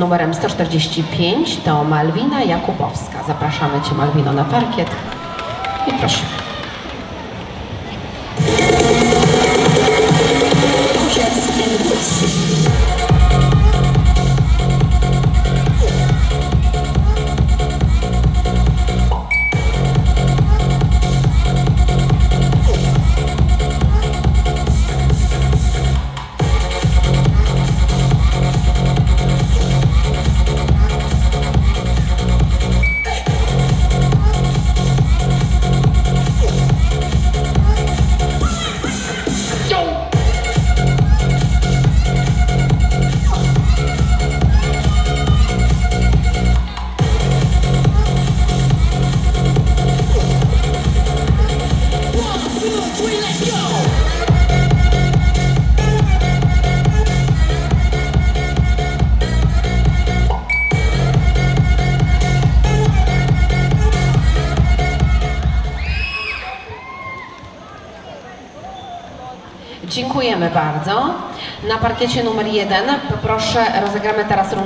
numerem 145 to Malwina Jakubowska. Zapraszamy Cię Malwino na parkiet i proszę. Dziękujemy bardzo. Na parkiecie numer jeden poproszę, rozegramy teraz rundę